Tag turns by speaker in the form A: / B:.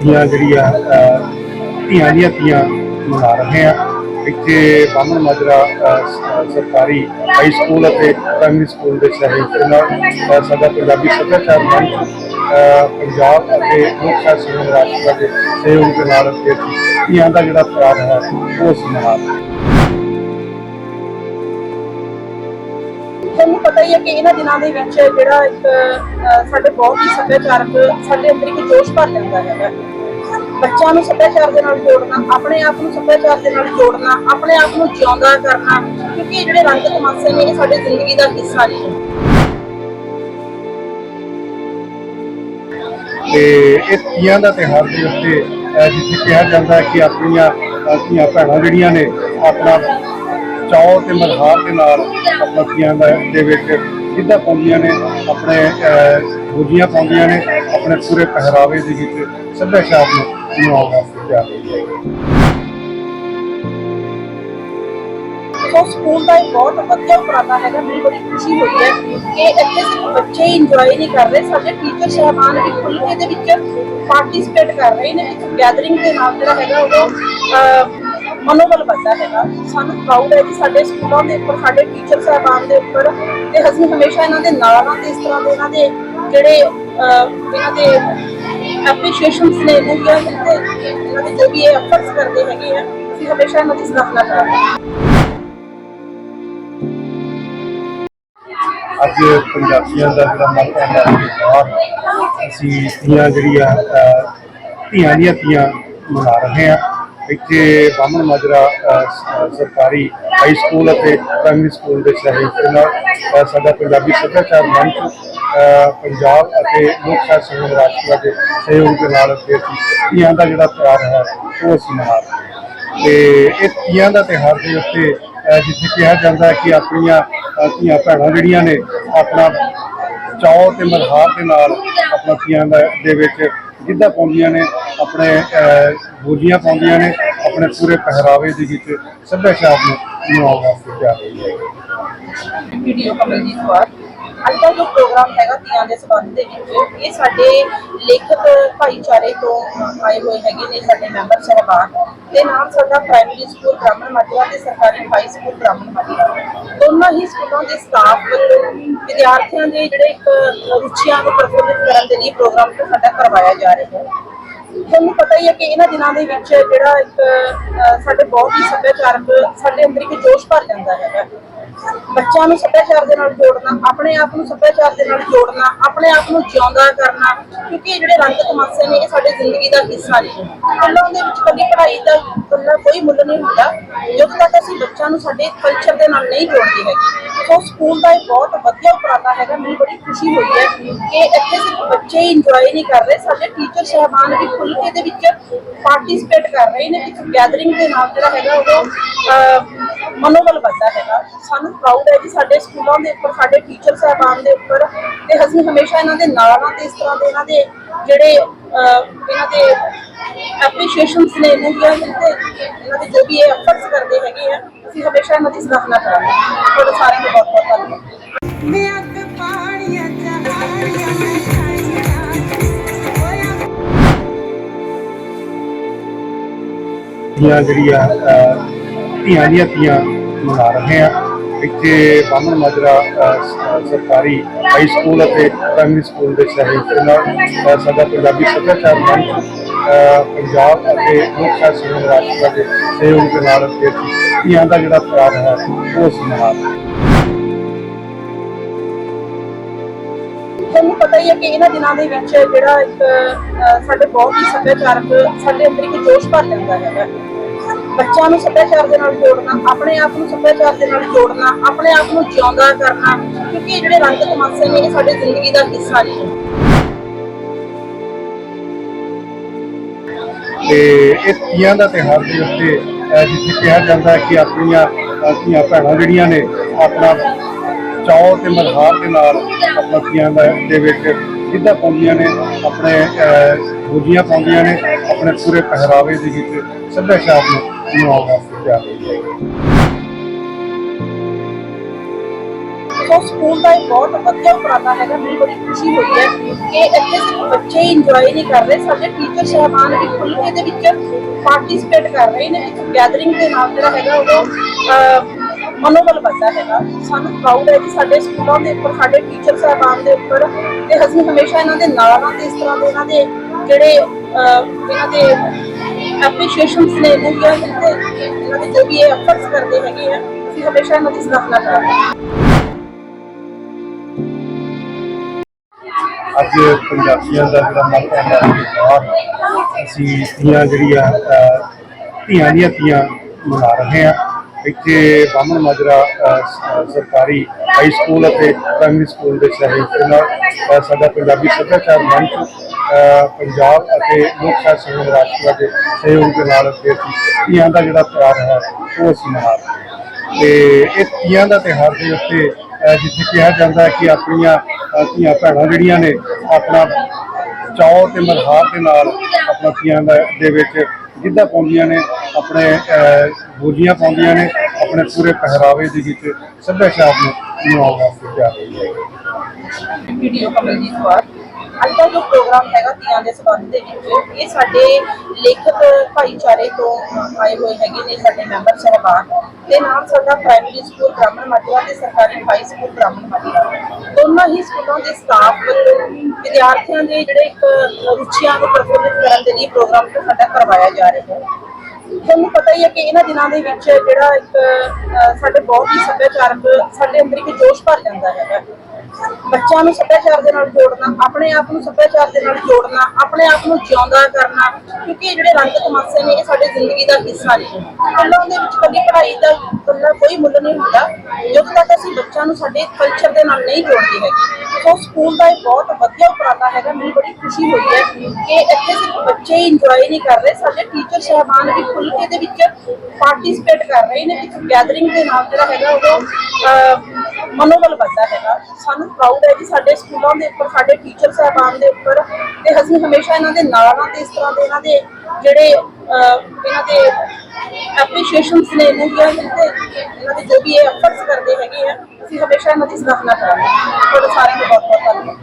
A: ਦੀਆਂ ਜਿਹੜੀਆਂ ਅਹ, ਧੀਆਂ ਦੀਆਂ ਧੀਆਂ ਮਨਾ ਰਹੇ ਆ। ਇੱਥੇ ਬਾਮਣ ਮਾਜਰਾ ਸਰਕਾਰੀ ਹਾਈ ਸਕੂਲ ਅਤੇ ਪ੍ਰਾਇਮਰੀ ਸਕੂਲ ਦੇ ਸਹਿਯੋਗ ਨਾਲ ਅਹ, ਸਾਡਾ ਪੰਜਾਬੀ ਸੱਭਿਆਚਾਰ ਮੰਚ ਪੰਜਾਬ ਅਤੇ ਮੁੱਖ ਸ਼ਾਸਨ ਰਾਸ਼ਟਰ ਦੇ ਸਹਿਯੋਗ ਦੇ ਨਾਲ ਧੀਆਂ ਦਾ ਜਿਹੜਾ ਪਿਆਰ ਹੈ ਉਹ ਅਸੀਂ
B: ਤੁਹਾਨੂੰ ਪਤਾ ਹੀ ਹੈ ਕਿ ਇਹਨਾਂ ਦਿਨਾਂ ਦੇ ਵਿੱਚ ਜਿਹੜਾ ਇੱਕ ਸਾਡੇ ਬਹੁਤ ਹੀ ਸੱਭਿਆਚਾਰਕ, ਸਾਡੇ ਅੰਦਰ ਇੱਕ ਜੋਸ਼ ਭਰ ਜਾਂਦਾ ਹੈਗਾ ਬੱਚਿਆਂ ਨੂੰ ਸੱਭਿਆਚਾਰ ਦੇ ਨਾਲ ਜੋੜਨਾ, ਆਪਣੇ ਆਪ ਨੂੰ ਸੱਭਿਆਚਾਰ ਦੇ ਨਾਲ ਜੋੜਨਾ, ਆਪਣੇ ਆਪ ਨੂੰ ਜਿਉਂਦਾ ਕਰਨਾ, ਕਿਉਂਕਿ ਇਹ ਜਿਹੜੇ ਰੰਗ ਤਮਾਸ਼ੇ ਨੇ, ਇਹ ਸਾਡੀ ਜ਼ਿੰਦਗੀ ਦਾ ਹਿੱਸਾ ਨੇ।
A: ਤੇ ਇਹ ਤੀਆਂ ਦਾ ਤਿਉਹਾਰ ਦੇ ਉੱਤੇ ਜਿੱਥੇ ਕਿਹਾ ਜਾਂਦਾ ਕਿ ਆਪਣੀਆਂ ਧੀਆਂ ਭੈਣਾਂ ਜਿਹੜੀਆਂ ਨੇ, ਆਪਣਾ ਚਾਅ ਤੇ ਮਲਹਾਰ ਦੇ ਨਾਲ ਆਪਣਾ ਦੇ ਵਿੱਚ ਗਿੱਧਾ ਪਾਉਂਦੀਆਂ ਨੇ, ਆਪਣੇ ਬੋਲੀਆਂ ਪਾਉਂਦੀਆਂ ਨੇ, ਆਪਣੇ ਪੂਰੇ ਪਹਿਰਾਵੇ ਦੇ ਵਿੱਚ ਸੱਭਿਆਚਾਰ ਨੂੰ ਨਿਭਾਉਣ ਵਾਸਤੇ ਤਿਆਰ
B: ਸੋ ਸਕੂਲ ਦਾ ਇੱਕ ਬਹੁਤ ਵਧੀਆ ਉਪਰਾਲਾ ਹੈਗਾ, ਮੈਨੂੰ ਬੜੀ ਖੁਸ਼ੀ ਹੋਈ ਹੈ ਕਿ ਇੱਥੇ ਸਿਰਫ ਬੱਚੇ ਹੀ ਇੰਜੋਏ ਨਹੀਂ ਕਰ ਰਹੇ, ਸਾਡੇ ਟੀਚਰ ਸਹਿਬਾਨ ਵੀ ਖੁੱਲ੍ਹ ਕੇ ਇਹਦੇ ਵਿੱਚ ਪਾਰਟਿਸਿਪੇਟ ਕਰ ਰਹੇ ਨੇ, ਇੱਕ ਗੈਦਰਿੰਗ ਦੇ ਨਾਲ ਜਿਹੜਾ ਹੈਗਾ ਉਹ ਮਨੋਬਲ ਵੱਧਦਾ ਹੈਗਾ। ਸਾਨੂੰ ਪ੍ਰਾਊਡ ਹੈ ਕਿ ਸਾਡੇ ਸਕੂਲਾਂ ਦੇ ਉੱਪਰ, ਸਾਡੇ ਟੀਚਰ ਸਹਿਬਾਨ ਦੇ ਉੱਪਰ ਤੇ ਅਸੀਂ ਹਮੇਸ਼ਾ ਇਹਨਾਂ ਦੇ ਨਾਲ ਹਾਂ ਤੇ ਇਸ ਤਰ੍ਹਾਂ ਦੇ ਇਹਨਾਂ ਦੇ ਜਿਹੜੇ ਇਹਨਾਂ ਦੇ ਐਪਰੀਸ਼ੀਏਸ਼ਨਸ ਨੇ ਇਹਨਾਂ ਦੀਆਂ ਇਹਨਾਂ ਦੇ ਜੋ ਵੀ ਇਹ ਐਫਰਟਸ ਕਰਦੇ ਹੈਗੇ ਆ, ਅਸੀਂ ਹਮੇਸ਼ਾ ਇਹਨਾਂ ਦੀ ਸਰਾਹਨਾ ਕਰਾਂਗੇ।
A: ਅੱਜ ਪੰਜਾਬੀਆਂ ਦਾ ਜਿਹੜਾ ਮਨਪਸੰਦ ਦਾ ਤਿਉਹਾਰ ਅਸੀਂ ਧੀਆਂ ਜਿਹੜੀਆਂ ਧੀਆਂ ਦੀਆਂ ਧੀਆਂ ਮਨਾ ਰਹੇ ਹਾਂ। ਇੱਥੇ ਬਾਹਮਣ ਮਾਜਰਾ ਸਰਕਾਰੀ ਹਾਈ ਸਕੂਲ ਅਤੇ ਪ੍ਰਾਇਮਰੀ ਸਕੂਲ ਦੇ ਸਹਿਯੋਗ ਦੇ ਨਾਲ ਸਾਡਾ ਪੰਜਾਬੀ ਸੱਭਿਆਚਾਰ ਮੰਚ ਪੰਜਾਬ ਅਤੇ ਮੁੱਖ ਸ਼ਾਸਨ ਰਾਸ਼ਟਰ ਦੇ ਸਹਿਯੋਗ ਦੇ ਨਾਲ ਇੱਥੇ ਦਾ ਜਿਹੜਾ ਪਿਆਰ ਹੈ, ਉਹ ਅਸੀਂ ਮਨਾ ਰਹੇ ਤੇ ਇਹ ਤੀਆਂ ਦਾ ਤਿਉਹਾਰ ਦੇ ਉੱਤੇ ਜਿੱਥੇ ਕਿਹਾ ਜਾਂਦਾ ਹੈ ਕਿ ਆਪਣੀਆਂ ਧੀਆਂ ਭੈਣਾਂ ਜਿਹੜੀਆਂ ਨੇ, ਆਪਣਾ ਚਾਅ ਤੇ ਮਲਹਾਰ ਦੇ ਨਾਲ ਆਪਣਾ ਤੀਆਂ ਦਾ, ਦੇ ਵਿੱਚ ਗਿੱਧਾ ਪਾਉਂਦੀਆਂ ਨੇ। ਆਪਣੇ ਅਹ, ਬੋਲੀਆਂ ਪਾਉਂਦੀਆਂ ਨੇ ਆਪਣੇ ਪੂਰੇ ਪਹਿਰਾਵੇ ਦੇ ਵਿੱਚ ਸੱਭਿਆਚਾਰ ਨੂੰ ਨਿਭਾਉਣ ਵਾਸਤੇ ਤਿਆਰ ਹੁੰਦੀਆਂ ਨੇ
B: ਵੀਡੀਓ ਕਮਲਜੀਤ ਕੌਰ। ਅੱਜ ਦਾ ਜੋ ਪ੍ਰੋਗਰਾਮ ਹੈਗਾ ਤੀਆਂ ਦੇ ਸਬੰਧ ਦੇ ਵਿੱਚ ਇਹ ਸਾਡੇ ਲੇਖਕ ਭਾਈਚਾਰੇ ਤੋਂ ਆਏ ਹੋਏ ਹੈਗੇ ਨੇ ਸਾਡੇ ਮੈਂਬਰ ਸਹਿਬਾਨ। ਤੇ ਨਾਲ ਸਾਡਾ ਪ੍ਰਾਇਮਰੀ ਸਕੂਲ ਬ੍ਰਾਹਮਣ ਮਾਜਰਾ ਤੇ ਸਰਕਾਰੀ ਹਾਈ ਸਕੂਲ ਬ੍ਰਾਹਮਣ ਮਾਜਰਾ। ਦੋਨਾਂ ਹੀ ਸਕੂਲਾਂ ਦੇ ਸਟਾਫ ਵੱਲੋਂ ਵਿਦਿਆਰਥੀਆਂ ਦੇ ਜਿਹੜੇ ਇੱਕ ਰੁਚੀਆਂ ਨੂੰ ਪ੍ਰਫੁੱਲਿਤ ਕਰਨ ਦੇ ਲਈ ਪ੍ਰੋਗਰਾਮ ਸਾਡਾ ਕਰਵਾਇਆ ਜਾ ਰਿਹਾ ਹੈ। ਤੁਹਾਨੂੰ ਪਤਾ ਹੀ ਹੈ ਕਿ ਇਹਨਾਂ ਦਿਨਾਂ ਦੇ ਵਿੱਚ ਜਿਹੜਾ ਇੱਕ ਅਹ, ਸਾਡੇ ਬਹੁਤ ਹੀ ਸੱਭਿਆਚਾਰਕ ਸਾਡੇ ਅੰਦਰ ਇੱਕ ਜੋਸ਼ ਭਰ ਜਾਂਦਾ ਹੈਗਾ। ਬੱਚਿਆਂ ਨੂੰ ਸੱਭਿਆਚਾਰ ਦੇ ਨਾਲ ਜੋੜਨਾ ਆਪਣੇ ਆਪ ਨੂੰ ਸੱਭਿਆਚਾਰ ਦੇ ਨਾਲ ਜੋੜਨਾ ਆਪਣੇ ਆਪ ਨੂੰ ਜਿਉਂਦਾ ਕਰਨਾ ਕਿਉਂਕਿ ਇਹ ਜਿਹੜੇ ਰੰਗ ਤਮਾਸ਼ੇ ਨੇ ਇਹ ਸਾਡੀ ਜ਼ਿੰਦਗੀ ਦਾ ਹਿੱਸਾ ਨੇ। ਸਕੂਲਾਂ ਦੇ ਵਿੱਚ ਕਦੀ ਪੜ੍ਹਾਈ ਦਾ ਇਕੱਲਾ ਕੋਈ ਮੁੱਲ ਨਹੀਂ ਹੁੰਦਾ ਜਦੋਂ ਤੱਕ ਅਸੀਂ ਬੱਚਿਆਂ ਨੂੰ ਸਾਡੇ ਕਲਚਰ ਦੇ ਨਾਲ ਨਹੀਂ ਜੋੜਦੇ ਹੈਗੇ। ਸੋ ਸਕੂਲ ਦਾ ਇਹ ਬਹੁਤ ਵਧੀਆ ਉਪਰਾਲਾ ਹੈਗਾ ਮੈਨੂੰ ਬੜੀ ਖੁਸ਼ੀ ਹੋਈ ਹੈ ਕਿ ਇੱਥੇ ਸਿਰਫ ਬੱਚੇ ਹੀ ਇੰਜੋਏ ਨਹੀਂ ਕਰ ਰਹੇ ਸਾਡੇ ਟੀਚਰ ਸਹਿਬਾਨ ਵੀ ਖੁੱਲ੍ਹ ਕੇ ਇਹਦੇ ਵਿੱਚ ਪਾਰਟਿਸਿਪੇਟ ਕਰ ਰਹੇ ਨੇ ਇੱਕ ਗੈਦਰਿੰਗ ਦੇ ਨਾਲ ਜਿਹੜਾ ਹੈਗਾ ਉਹ ਅਹ, ਮਨੋਬਲ ਵੱਧਦਾ ਹੈਗਾ। ਸਾਨੂੰ ਪ੍ਰਾਊਡ ਹੈ ਕਿ ਸਾਡੇ ਸਕੂਲਾਂ ਦੇ ਉੱਪਰ ਸਾਡੇ ਟੀਚਰ ਸਹਿਬਾਨ ਦੇ ਉੱਪਰ ਤੇ ਅਸੀਂ ਹਮੇਸ਼ਾ ਇਹਨਾਂ ਦੇ ਨਾਲ ਹਾਂ ਤੇ ਇਸ ਤਰ੍ਹਾਂ ਦੇ ਇਹਨਾਂ ਦੇ ਜਿਹੜੇ ਇਹਨਾਂ ਦੇ ਐਪਰੀਸ਼ੀਏਸ਼ਨਸ ਨੇ ਇਹਨਾਂ ਦੀਆਂ ਤੇ ਇਹਨਾਂ ਦੇ ਜੋ ਵੀ ਇਹ ਐਫਰਟਸ ਕਰਦੇ ਹੈਗੇ ਆ ਅਸੀਂ ਹਮੇਸ਼ਾ ਇਹਨਾਂ ਦੀ ਸਰਾਹਨਾ ਕਰਾਂਗੇ। ਤੁਹਾਡੇ ਸਾਰਿਆਂ ਦਾ ਬਹੁਤ ਬਹੁਤ ਧੰਨਵਾਦ।
C: ਮੈਂ ਅੱਗ ਮੈਂ
A: ਦੀਆਂ ਜਿਹੜੀਆਂ ਧੀਆਂ ਦੀਆਂ ਧੀਆਂ ਮਨਾ ਰਹੇ ਆ। ਇੱਥੇ ਬਾਮਣ ਮਾਜਰਾ ਸਰਕਾਰੀ ਹਾਈ ਸਕੂਲ ਅਤੇ ਪ੍ਰਾਇਮਰੀ ਸਕੂਲ ਦੇ ਸਹਿਯੋਗ ਨਾਲ ਸਾਡਾ ਪੰਜਾਬੀ ਸੱਭਿਆਚਾਰ ਮੰਚ ਪੰਜਾਬ ਅਤੇ ਮੁੱਖ ਸ਼ਾਸਨ ਰਾਸ਼ਟਰ ਦੇ ਸਹਿਯੋਗ ਦੇ ਨਾਲ ਇੱਥੇ ਦਾ ਜਿਹੜਾ ਪਿਆਰ ਹੈ, ਉਹ ਅਸੀਂ
B: ਤੁਹਾਨੂੰ ਪਤਾ ਹੀ ਹੈ ਕਿ ਇਹਨਾਂ ਦਿਨਾਂ ਦੇ ਵਿੱਚ ਜਿਹੜਾ ਇੱਕ ਸਾਡੇ ਬਹੁਤ ਹੀ ਸੱਭਿਆਚਾਰਕ, ਸਾਡੇ ਅੰਦਰ ਇੱਕ ਜੋਸ਼ ਭਰ ਜਾਂਦਾ ਹੈਗਾ। ਬੱਚਿਆਂ ਨੂੰ ਸੱਭਿਆਚਾਰ ਦੇ ਨਾਲ ਜੋੜਨਾ ਆਪਣੇ ਆਪ ਨੂੰ ਸੱਭਿਆਚਾਰ ਦੇ ਨਾਲ ਜੋੜਨਾ ਆਪਣੇ ਆਪ ਨੂੰ ਜਿਉਂਦਾ ਕਰਨਾ ਕਿਉਂਕਿ ਜਿਹੜੇ ਰੰਗ ਤਮਾਸ਼ੇ ਨੇ ਇਹ ਸਾਡੀ ਜ਼ਿੰਦਗੀ ਦਾ ਹਿੱਸਾ ਨੇ।
A: ਤੇ ਇਹ ਤੀਆਂ ਦਾ ਤਿਉਹਾਰ ਦੇ ਉੱਤੇ ਜਿੱਥੇ ਕਿਹਾ ਜਾਂਦਾ ਹੈ ਕਿ ਆਪਣੀਆਂ ਅਹ, ਧੀਆਂ ਭੈਣਾਂ ਜਿਹੜੀਆਂ ਨੇ ਆਪਣਾ ਚਾਅ ਤੇ ਮਲਹਾਰ ਦੇ ਨਾਲ ਆਪਣਾ ਤੀਆਂ ਦੇ ਵਿੱਚ ਗਿੱਧਾ ਪਾਉਂਦੀਆਂ ਨੇ ਆਪਣੇ ਅਹ, ਬੋਲੀਆਂ ਪਾਉਂਦੀਆਂ ਨੇ ਆਪਣੇ ਪੂਰੇ ਪਹਿਰਾਵੇ ਦੇ ਵਿੱਚ ਸੱਭਿਆਚਾਰ ਨੂੰ। ਨਿਭਾਉਣ ਵਾਸਤੇ ਤਿਆਰ ਹੁੰਦੀਆਂ
B: ਸੋ ਸਕੂਲ ਦਾ ਇਹ ਬਹੁਤ ਵਧੀਆ ਉਪਰਾਲਾ ਹੈਗਾ ਮੈਨੂੰ ਬੜੀ ਖੁਸ਼ੀ ਹੋਈ ਹੈ ਕਿ ਇੱਥੇ ਸਿਰਫ ਬੱਚੇ ਇੰਜੋਏ ਨਹੀਂ ਕਰ ਰਹੇ, ਸਾਡੇ ਟੀਚਰ ਸਾਹਿਬਾਨ ਵੀ ਖੁੱਲ੍ਹ ਕੇ ਇਹਦੇ ਵਿੱਚ ਪਾਰਟਿਸਿਪੇਟ ਕਰ ਰਹੇ ਨੇ, ਇੱਕ ਗੈਦਰਿੰਗ ਦੇ ਨਾਲ ਜਿਹੜਾ ਹੈਗਾ ਉਹ ਮਨੋਬਲ ਵੱਧਦਾ ਹੈਗਾ। ਸਾਨੂੰ ਪ੍ਰਾਊਡ ਹੈ ਕਿ ਸਾਡੇ ਸਕੂਲਾਂ ਦੇ ਉੱਪਰ, ਸਾਡੇ ਟੀਚਰ ਸਾਹਿਬਾਨ ਦੇ ਉੱਪਰ ਤੇ ਅਸੀਂ ਹਮੇਸ਼ਾ ਇਹਨਾਂ ਦੇ ਨਾਲ ਹਾਂ ਤੇ ਇਸ ਤਰ੍ਹਾਂ ਦੇ ਇਹਨਾਂ ਦੇ ਜਿਹੜੇ ਇਹਨਾਂ ਦੇ ਐਪਰੀਸ਼ੀਏਸ਼ਨਸ ਨੇ ਮੂਵੀਆਂ ਤੇ ਇਹਨਾਂ ਦੇ ਜੋ ਵੀ ਇਹ ਐਫਰਟਸ ਕਰਦੇ ਹੈਗੇ ਆ ਅਸੀਂ ਹਮੇਸ਼ਾ ਇਹਨਾਂ ਦੀ ਸਰਾਹਨਾ ਕਰਾਂਗੇ
A: ਅੱਜ ਪੰਜਾਬੀਆਂ ਦਾ ਜਿਹੜਾ ਮਨ ਹੈ ਬਾਹਰ ਅਸੀਂ ਤੀਆਂ ਜਿਹੜੀਆਂ ਅਹ, ਧੀਆਂ ਦੀਆਂ ਤੀਆਂ ਮਨਾ ਰਹੇ ਹਾਂ ਇੱਥੇ ਬਾਮਣ ਮਾਜਰਾ ਅਹ, ਸ- ਅਹ, ਸਰਕਾਰੀ ਹਾਈ ਸਕੂਲ ਅਤੇ ਪ੍ਰਾਇਮਰੀ ਸਕੂਲ ਦੇ ਸਹਿਯੋਗ ਦੇ ਨਾਲ ਅਹ, ਸਾਡਾ ਪੰਜਾਬੀ ਸੱਭਿਆਚਾਰ ਮੰਚ ਅਹ, ਪੰਜਾਬ ਅਤੇ ਲੋਕ ਸਾਹਿਤ ਸੰਘ ਰਾਸ਼ਟਰ ਦੇ ਸਹਿਯੋਗ ਦੇ ਨਾਲ ਇੱਥੇ ਤੀਆਂ ਦਾ ਜਿਹੜਾ ਤਿਉਹਾਰ ਹੈ, ਉਹ ਅਸੀਂ ਮਨਾ ਰਹੇ ਹਾਂ। ਤੇ ਇਹ ਤੀਆਂ ਦਾ ਤਿਉਹਾਰ ਦੇ ਉੱਤੇ ਜਿੱਥੇ ਕਿਹਾ ਜਾਂਦਾ ਹੈ ਕਿ ਆਪਣੀਆਂ ਧੀਆਂ ਭੈਣਾਂ ਜਿਹੜੀਆਂ ਨੇ, ਆਪਣਾ ਚਾਅ ਤੇ ਮਰਹਾਰ ਦੇ ਨਾਲ ਆਪਣਾ ਤੀਆਂ ਦਾ, ਦੇ ਵਿੱਚ ਗਿੱਧਾ ਪਾਉਂਦੀਆਂ ਨੇ, ਆਪਣੇ ਬੋਲੀਆਂ ਪਾਉਂਦੀਆਂ ਨੇ, ਆਪਣੇ ਪੂਰੇ ਪਹਿਰਾਵੇ ਦੇ ਵਿੱਚ ਸੱਭਿਆਚਾਰ ਨੂੰ ਮਨਾਉਣ ਵਾਸਤੇ ਤਿਆਰ ਹੋਈਆਂ ਨੇ
B: ਵੀਡੀਓ ਕਮਲਜੀਤ ਕੌਰ ਅੱਜ ਦਾ ਜੋ ਪ੍ਰੋਗਰਾਮ ਹੈਗਾ ਤੀਆਂ ਦੇ ਸਬੰਧ ਦੇ ਵਿੱਚ, ਇਹ ਸਾਡੇ ਲੇਖਕ ਭਾਈਚਾਰੇ ਤੋਂ ਆਏ ਹੋਏ ਹੈਗੇ ਨੇ, ਸਾਡੇ ਮੈਂਬਰ ਸਹਿਬਾਨ। ਤੇ ਨਾਲ ਸਾਡਾ ਪ੍ਰਾਇਮਰੀ ਸਕੂਲ ਬ੍ਰਾਹਮਣ ਮਾਜਰਾ ਤੇ ਸਰਕਾਰੀ ਹਾਈ ਸਕੂਲ ਬ੍ਰਾਹਮਣ ਮਾਜਰਾ। ਦੋਨਾਂ ਹੀ ਸਕੂਲਾਂ ਦੇ ਸਟਾਫ ਵੱਲੋਂ ਵਿਦਿਆਰਥੀਆਂ ਦੇ ਜਿਹੜੇ ਇੱਕ ਰੁਚੀਆਂ ਨੂੰ ਪ੍ਰਫੁੱਲਿਤ ਕਰਨ ਦੇ ਲਈ ਪ੍ਰੋਗਰਾਮ ਸਾਡਾ ਕਰਵਾਇਆ ਜਾ ਰਿਹਾ ਹੈ। ਤੁਹਾਨੂੰ ਪਤਾ ਹੀ ਹੈ ਕਿ ਇਹਨਾਂ ਦਿਨਾਂ ਦੇ ਵਿੱਚ ਜਿਹੜਾ ਇੱਕ ਸਾਡੇ ਬਹੁਤ ਹੀ ਸੱਭਿਆਚਾਰਕ, ਸਾਡੇ ਅੰਦਰ ਇੱਕ ਜੋਸ਼ ਭਰ ਜਾਂਦਾ ਹੈਗਾ। ਬੱਚਿਆਂ ਨੂੰ ਸੱਭਿਆਚਾਰ ਦੇ ਨਾਲ ਜੋੜਨਾ, ਆਪਣੇ ਆਪ ਨੂੰ ਸੱਭਿਆਚਾਰ ਦੇ ਨਾਲ ਜੋੜਨਾ, ਆਪਣੇ ਆਪ ਨੂੰ ਜਿਉਂਦਾ ਕਰਨਾ, ਕਿਉਂਕਿ ਇਹ ਜਿਹੜੇ ਰੰਗ ਤਮਾਸ਼ੇ ਨੇ, ਇਹ ਸਾਡੀ ਜ਼ਿੰਦਗੀ ਦਾ ਹਿੱਸਾ ਨੇ। ਉਹਨਾਂ ਦੇ ਵਿੱਚ ਕਦੀ ਪੜ੍ਹਾਈ ਦਾ ਇਕੱਲਾ ਕੋਈ ਮੁੱਲ ਨਹੀਂ ਹੁੰਦਾ, ਜਦੋਂ ਤੱਕ ਅਸੀਂ ਬੱਚਿਆਂ ਨੂੰ ਸਾਡੇ ਕਲਚਰ ਦੇ ਨਾਲ ਨਹੀਂ ਜੋੜਦੇ ਹੈਗੇ। ਸੋ ਸਕੂਲ ਦਾ ਇਹ ਬਹੁਤ ਵਧੀਆ ਉਪਰਾਲਾ ਹੈਗਾ, ਮੈਨੂੰ ਬੜੀ ਖੁਸ਼ੀ ਹੋਈ ਹੈ ਕਿ ਇੱਥੇ ਸਿਰਫ ਬੱਚੇ ਹੀ ਇੰਜੋਏ ਨਹੀਂ ਕਰ ਰਹੇ, ਸਾਡੇ ਟੀਚਰ ਸਾਹਿਬਾਨ ਵੀ ਖੁੱਲ੍ਹ ਕੇ ਇਹਦੇ ਵਿੱਚ ਪਾਰਟਿਸਿਪੇਟ ਕਰ ਰਹੇ ਨੇ, ਇੱਕ ਗੈਦਰਿੰਗ ਦੇ ਨਾਲ ਜਿਹੜਾ ਹੈਗਾ ਉਹ ਮਨੋਬਲ ਵੱਧਦਾ ਹੈਗਾ। ਸਾਨੂੰ ਪ੍ਰਾਊਡ ਹੈ ਕਿ ਸਾਡੇ ਸਕੂਲਾਂ ਦੇ ਉੱਪਰ, ਸਾਡੇ ਟੀਚਰ ਸਾਹਿਬਾਨ ਦੇ ਉੱਪਰ ਤੇ ਅਸੀਂ ਹਮੇਸ਼ਾ ਇਹਨਾਂ ਦੇ ਨਾਲ ਹਾਂ ਤੇ ਇਸ ਤਰ੍ਹਾਂ ਦੇ ਇਹਨਾਂ ਦੇ ਜਿਹੜੇ ਇਹਨਾਂ ਦੇ ਐਪਰੀਸ਼ੀਏਸ਼ਨਸ ਨੇ ਮੂਵੀਆਂ ਤੇ ਇਹਨਾਂ ਦੇ ਜੋ ਵੀ ਇਹ ਐਫਰਟਸ ਕਰਦੇ ਹੈਗੇ ਆ, ਅਸੀਂ ਹਮੇਸ਼ਾ ਇਹਨਾਂ ਦੀ ਸਰਾਹਨਾ ਕਰਾਂਗੇ। ਤੁਹਾਡਾ ਸਾਰਿਆਂ ਦਾ ਬਹੁਤ ਬਹੁਤ ਧੰਨਵਾਦ।